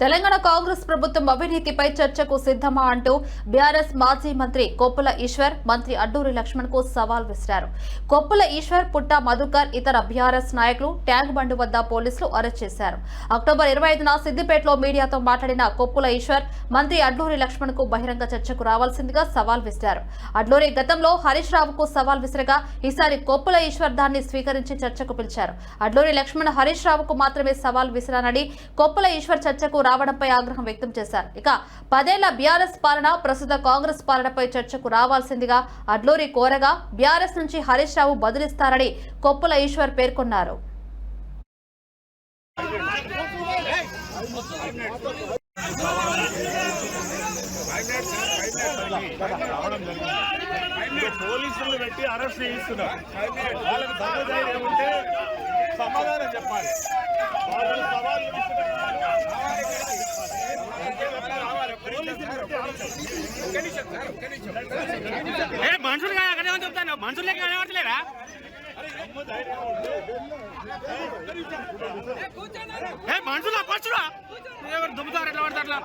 తెలంగాణ కాంగ్రెస్ ప్రభుత్వం అవినీతిపై చర్చకు సిద్ధమా అంటూ బీఆర్ఎస్ మాజీ మంత్రి కొప్పుల ఈశ్వర్ మంత్రి అడ్డూరి లక్ష్మణ్కు సవాల్ విసిరారు. కొప్పుల ఈశ్వర్ పుట్ట మధుకర్ ఇతర బీఆర్ఎస్ నాయకులు ట్యాంక్ బండు వద్ద పోలీసులు అరెస్ట్ చేశారు. అక్టోబర్ ఇరవై ఐదున సిద్దిపేటలో మీడియాతో మాట్లాడిన కొప్పుల ఈశ్వర్ మంత్రి అడ్లూరి లక్ష్మణ్కు బహిరంగ చర్చకు రావాల్సిందిగా సవాల్ విసిరారు. అడ్లూరి గతంలో హరీష్ రావుకు సవాల్ విసిరగా ఈసారి కొప్పుల ఈశ్వర్ దాన్ని స్వీకరించి చర్చకు పిలిచారు. అడ్లూరి లక్ష్మణ్ హరీష్ రావుకు మాత్రమే సవాల్ విసిరానని కొప్పుల ఈశ్వర్ చర్చకు రావడంపై ఆగ్రహం వ్యక్తం చేశారు. ఇక పదేళ్ళ బీఆర్ఎస్ పాలన ప్రస్తుత కాంగ్రెస్ పాలనపై చర్చకు రావాల్సిందిగా అడ్లూరి కోరగా బీఆర్ఎస్ నుంచి హరీష్ రావు బదులిస్తారని కొప్పుల ఈశ్వర్ పేర్కొన్నారు. పోలీసులు పెట్టి అరెస్ట్ చేయిస్తున్నారు. వాళ్ళకి సమాధానం చెప్పాలి. మనుషులు అక్కడే అని చెప్తాను. మనుషులు లెక్క కనబడలేరా ఏ మనుషులు పచ్చురా ఎవరు దుమ్ముతారు ఎట్లా పడతారు అట్లా?